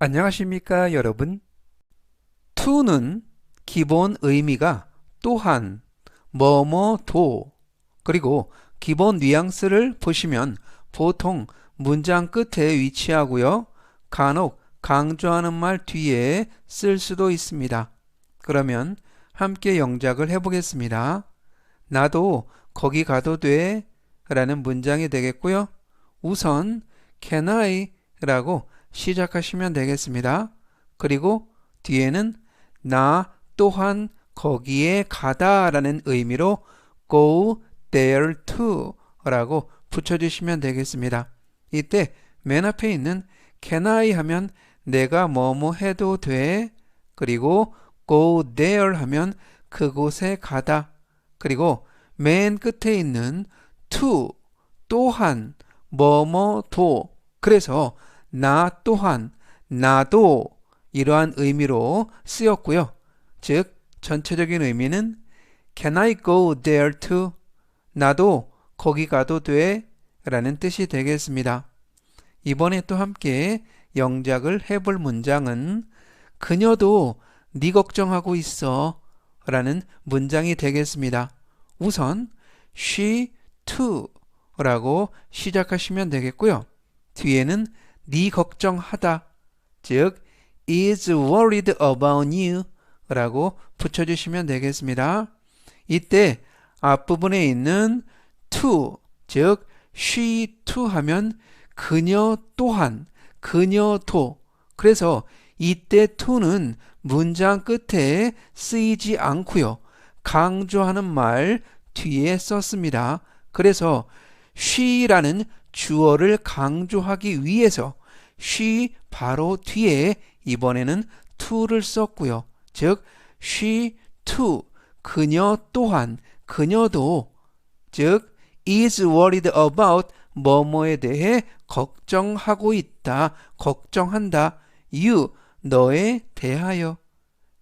안녕하십니까 여러분? to는 기본 의미가 또한 뭐뭐도 그리고 기본 뉘앙스를 보시면 보통 문장 끝에 위치하고요. 간혹 강조하는 말 뒤에 쓸 수도 있습니다. 그러면 함께 영작을 해보겠습니다. 나도 거기 가도 돼? 라는 문장이 되겠고요. 우선 can I 라고 시작하시면 되겠습니다. 그리고 뒤에는 나 또한 거기에 가다 라는 의미로 go there to 라고 붙여주시면 되겠습니다. 이때 맨 앞에 있는 can I 하면 내가 뭐뭐 해도 돼 그리고 go there 하면 그곳에 가다 그리고 맨 끝에 있는 to 또한 뭐뭐도 그래서 나 또한 나도 이러한 의미로 쓰였고요. 즉 전체적인 의미는 Can I go there too? 나도 거기 가도 돼? 라는 뜻이 되겠습니다. 이번에 또 함께 영작을 해볼 문장은 그녀도 네 걱정하고 있어 라는 문장이 되겠습니다. 우선 she too 라고 시작하시면 되겠고요. 뒤에는 네 걱정하다 즉 is worried about you 라고 붙여주시면 되겠습니다. 이때 앞부분에 있는 to 즉 she to 하면 그녀 또한 그녀도 그래서 이때 to는 문장 끝에 쓰이지 않고요. 강조하는 말 뒤에 썼습니다. 그래서 she라는 주어를 강조하기 위해서 she 바로 뒤에 이번에는 to를 썼고요. 즉 she too 그녀 또한 그녀도 즉 is worried about 뭐뭐에 대해 걱정하고 있다. 걱정한다. you 너에 대하여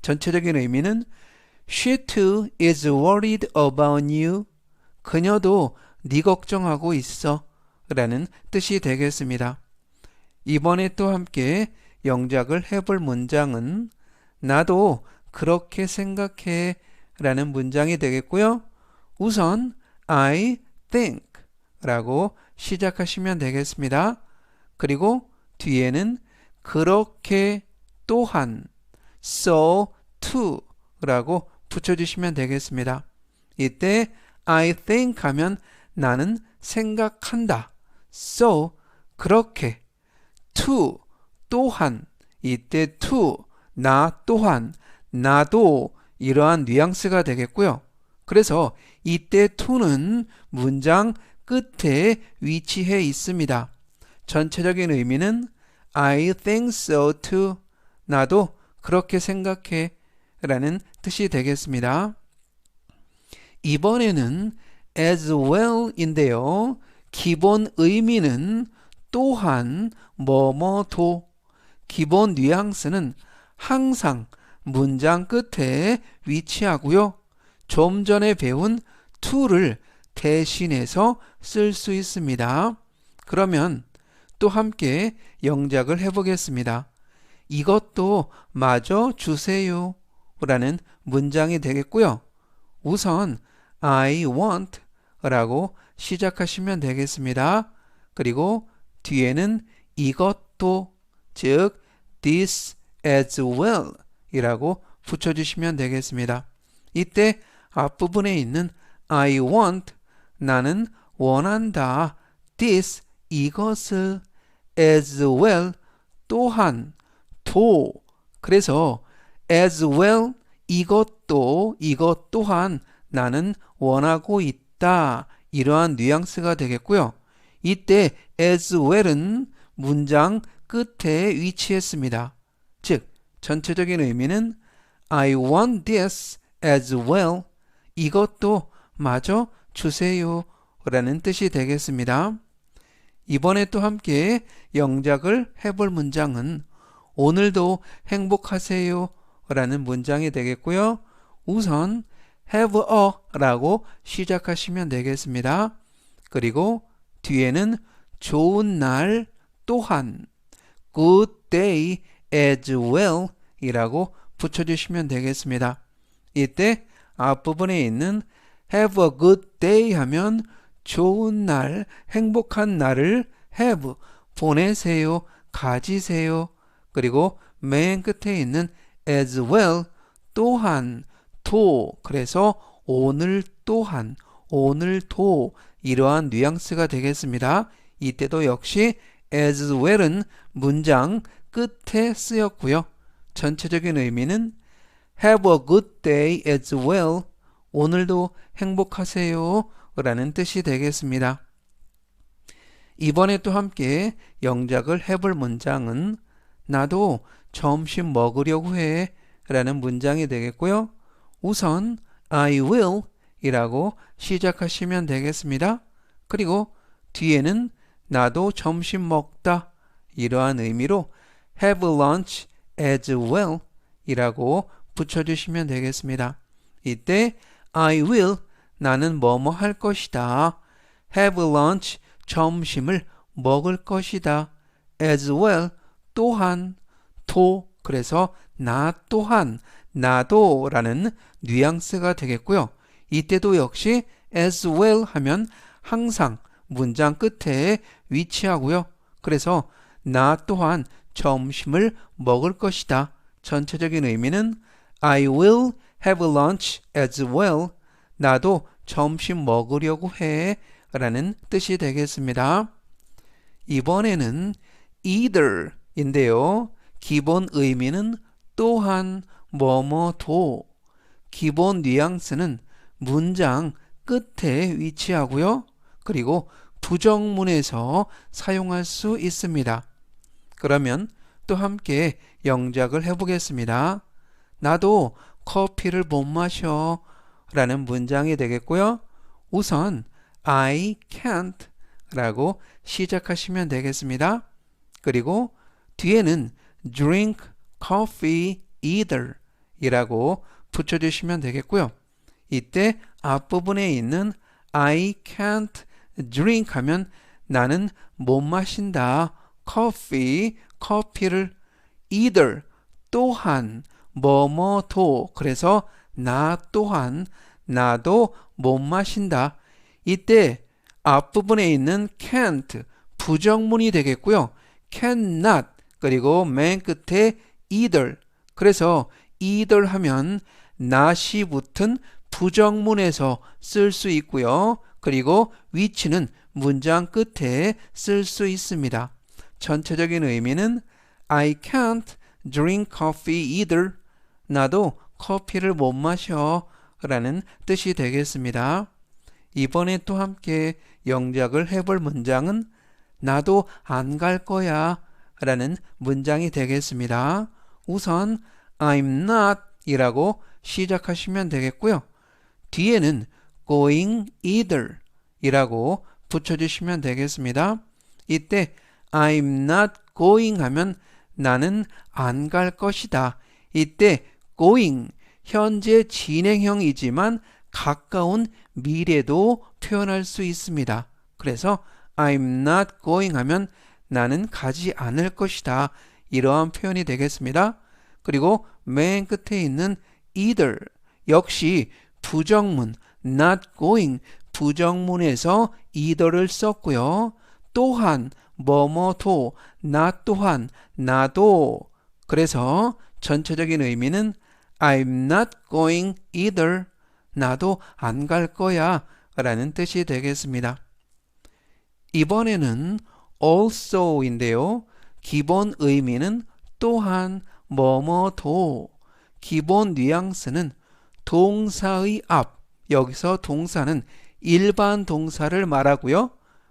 전체적인 의미는 she too is worried about you 그녀도 네 걱정하고 있어 라는 뜻이 되겠습니다. 이번에 또 함께 영작을 해볼 문장은 나도 그렇게 생각해 라는 문장이 되겠고요. 우선 I think 라고 시작하시면 되겠습니다. 그리고 뒤에는 그렇게 또한 so too 라고 붙여주시면 되겠습니다. 이때 I think 하면 나는 생각한다. So 그렇게 to 또한 이때 to 나 또한 나도 이러한 뉘앙스가 되겠고요. 그래서 이때 to는 문장 끝에 위치해 있습니다. 전체적인 의미는 I think so too. 나도 그렇게 생각해. 라는 뜻이 되겠습니다. 이번에는 as well인데요. 기본 의미는 또한 뭐뭐도 기본 뉘앙스는 항상 문장 끝에 위치하고요. 좀 전에 배운 to를 대신해서 쓸 수 있습니다. 그러면 또 함께 영작을 해보겠습니다. 이것도 마저 주세요 라는 문장이 되겠고요. 우선 I want 라고 시작하시면 되겠습니다. 그리고 뒤에는 이것도 즉 this as well 이라고 붙여주시면 되겠습니다. 이때 앞부분에 있는 I want 나는 원한다 this 이것을 as well 또한 도 그래서 as well 이것도 이것 또한 나는 원하고 있다 이러한 뉘앙스가 되겠고요. 이때 as well은 문장 끝에 위치했습니다. 즉 전체적인 의미는 I want this as well. 이것도 마저 주세요. 라는 뜻이 되겠습니다. 이번에 또 함께 영작을 해볼 문장은 오늘도 행복하세요. 라는 문장이 되겠고요. 우선 have a 라고 시작하시면 되겠습니다. 그리고 뒤에는 좋은 날 또한 good day as well 이라고 붙여주시면 되겠습니다. 이때 앞부분에 있는 have a good day 하면 좋은 날, 행복한 날을 have 보내세요, 가지세요. 그리고 맨 끝에 있는 as well 또한 도 그래서 오늘 또한 오늘도 이러한 뉘앙스가 되겠습니다. 이때도 역시 as well은 문장 끝에 쓰였고요. 전체적인 의미는 have a good day as well. 오늘도 행복하세요. 라는 뜻이 되겠습니다. 이번에 또 함께 영작을 해볼 문장은 나도 점심 먹으려고 해 라는 문장이 되겠고요. 우선 I will 이라고 시작하시면 되겠습니다. 그리고 뒤에는 나도 점심 먹다 이러한 의미로 have lunch as well 이라고 붙여주시면 되겠습니다. 이때 I will 나는 뭐뭐 할 것이다. have lunch 점심을 먹을 것이다. as well 또한 또 그래서 나 또한 나도 라는 뉘앙스가 되겠고요. 이때도 역시 as well 하면 항상 문장 끝에 위치하고요. 그래서 나 또한 점심을 먹을 것이다. 전체적인 의미는 I will have lunch as well. 나도 점심 먹으려고 해. 라는 뜻이 되겠습니다. 이번에는 either 인데요. 기본 의미는 또한, 뭐뭐도. 기본 뉘앙스는 문장 끝에 위치하고요. 그리고 부정문에서 사용할 수 있습니다. 그러면 또 함께 영작을 해보겠습니다. 나도 커피를 못 마셔 라는 문장이 되겠고요. 우선 I can't 라고 시작하시면 되겠습니다. 그리고 뒤에는 drink coffee either 이라고 붙여주시면 되겠고요. 이때 앞부분에 있는 I can't drink 하면 나는 못 마신다. coffee, 커피를 either 또한 뭐뭐도 그래서 나 또한 나도 못 마신다. 이때 앞부분에 있는 can't 부정문이 되겠고요. cannot 그리고 맨 끝에 either 그래서 either 하면 not이 붙은 부정문에서 쓸 수 있고요. 그리고 위치는 문장 끝에 쓸 수 있습니다. 전체적인 의미는 I can't drink coffee either. 나도 커피를 못 마셔. 라는 뜻이 되겠습니다. 이번에 또 함께 영작을 해볼 문장은 나도 안 갈 거야. 라는 문장이 되겠습니다. 우선 I'm not 이라고 시작하시면 되겠고요. 뒤에는 going either 이라고 붙여주시면 되겠습니다. 이때 I'm not going 하면 나는 안 갈 것이다. 이때 going 현재 진행형이지만 가까운 미래도 표현할 수 있습니다. 그래서 I'm not going 하면 나는 가지 않을 것이다. 이러한 표현이 되겠습니다. 그리고 맨 끝에 있는 either 역시 부정문 not going 부정문에서 either를 썼고요. 또한 뭐뭐도 나 또한 나도 그래서 전체적인 의미는 I'm not going either 나도 안 갈 거야 라는 뜻이 되겠습니다. 이번에는 also인데요. 기본 의미는 또한 뭐뭐도 기본 뉘앙스는 동사의 앞 여기서 동사는 일반 동사를 말하고요.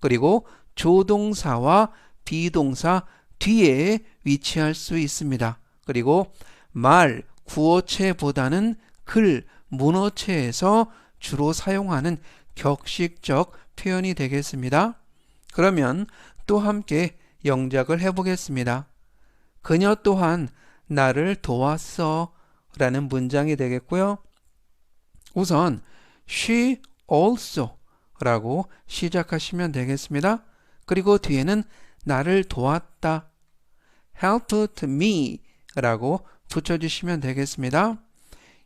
그리고 조동사와 비동사 뒤에 위치할 수 있습니다. 그리고 말, 구어체보다는 글, 문어체에서 주로 사용하는 격식적 표현이 되겠습니다. 그러면 또 함께 영작을 해보겠습니다. 그녀 또한 나를 도왔어 라는 문장이 되겠고요. 우선 she also 라고 시작하시면 되겠습니다. 그리고 뒤에는 나를 도왔다. helped me 라고 붙여주시면 되겠습니다.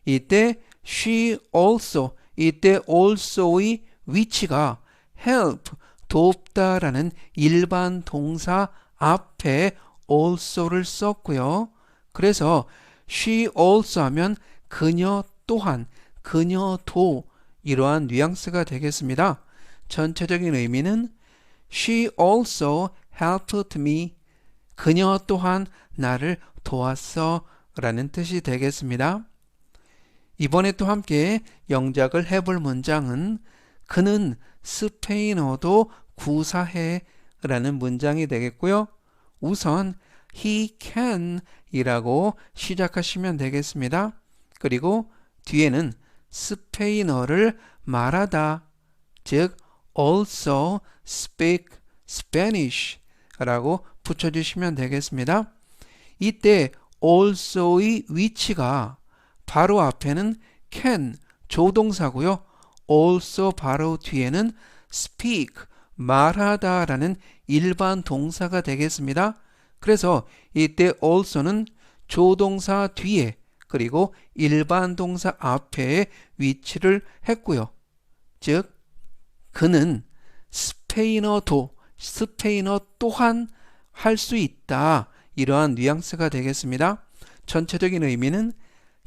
이때 she also, 이때 also의 위치가 help, 돕다라는 일반 동사 앞에 also를 썼고요. 그래서 she also 하면 그녀 또한, 그녀도 이러한 뉘앙스가 되겠습니다. 전체적인 의미는 she also helped me. 그녀 또한 나를 도왔어 라는 뜻이 되겠습니다. 이번에 또 함께 영작을 해볼 문장은 그는 스페인어도 구사해 라는 문장이 되겠고요. 우선 he can 이라고 시작하시면 되겠습니다. 그리고 뒤에는 스페인어를 말하다, 즉 also speak Spanish 라고 붙여주시면 되겠습니다. 이때 also의 위치가 바로 앞에는 can 조동사고요. also 바로 뒤에는 speak 말하다라는 일반 동사가 되겠습니다. 그래서 이때 also는 조동사 뒤에 그리고 일반 동사 앞에 위치를 했고요. 즉 그는 스페인어도 스페인어 또한 할 수 있다. 이러한 뉘앙스가 되겠습니다. 전체적인 의미는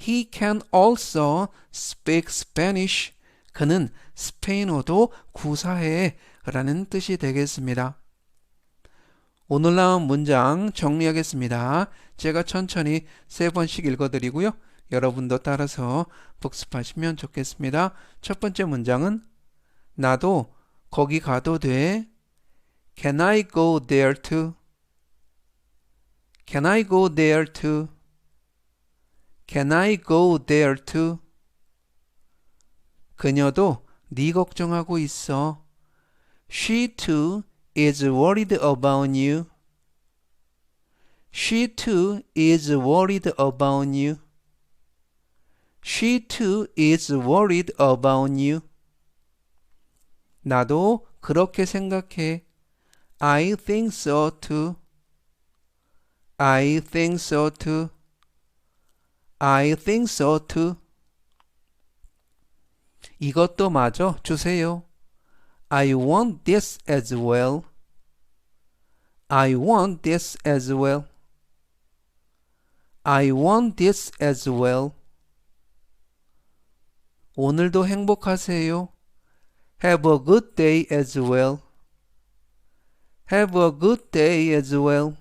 He can also speak Spanish. 그는 스페인어도 구사해 라는 뜻이 되겠습니다. 오늘 나온 문장 정리하겠습니다. 제가 천천히 세 번씩 읽어드리고요. 여러분도 따라서 복습하시면 좋겠습니다. 첫 번째 문장은 나도 거기 가도 돼. Can I go there too? Can I go there too? Can I go there too? 그녀도 네 걱정하고 있어. She too is worried about you. She too is worried about you. She too is worried about you. 나도 그렇게 생각해. I think so too. I think so too. I think so too. 이것도 마저 주세요. I want this as well. I want this as well. I want this as well. 오늘도 행복하세요. Have a good day as well. Have a good day as well.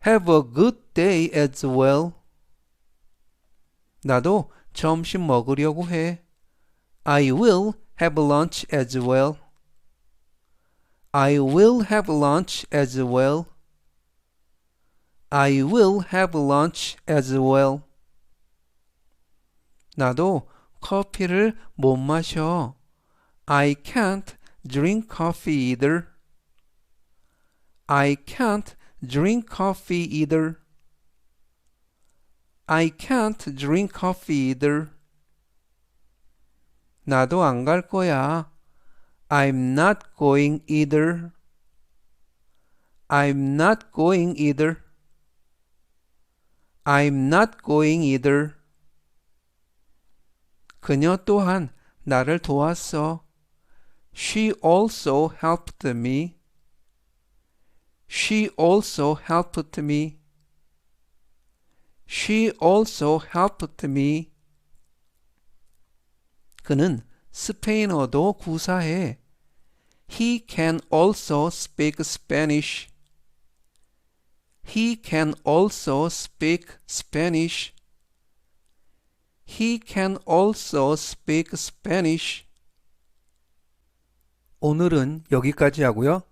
Have a good day as well. 나도 점심 먹으려고 해. I will have lunch as well. I will have lunch as well. I will have lunch as well. 나도 커피를 못 마셔. I can't drink coffee either. I can't drink coffee either. I can't drink coffee either. 나도 안 갈 거야. I'm not going either. I'm not going either. I'm not going either. 그녀 또한 나를 도왔어. She also helped me. She also helped me. She also helped me. 그는 스페인어도 구사해. He can also speak Spanish. He can also speak Spanish. He can also speak Spanish. 오늘은 여기까지 하고요.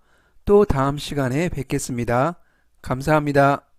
또 다음 시간에 뵙겠습니다. 감사합니다.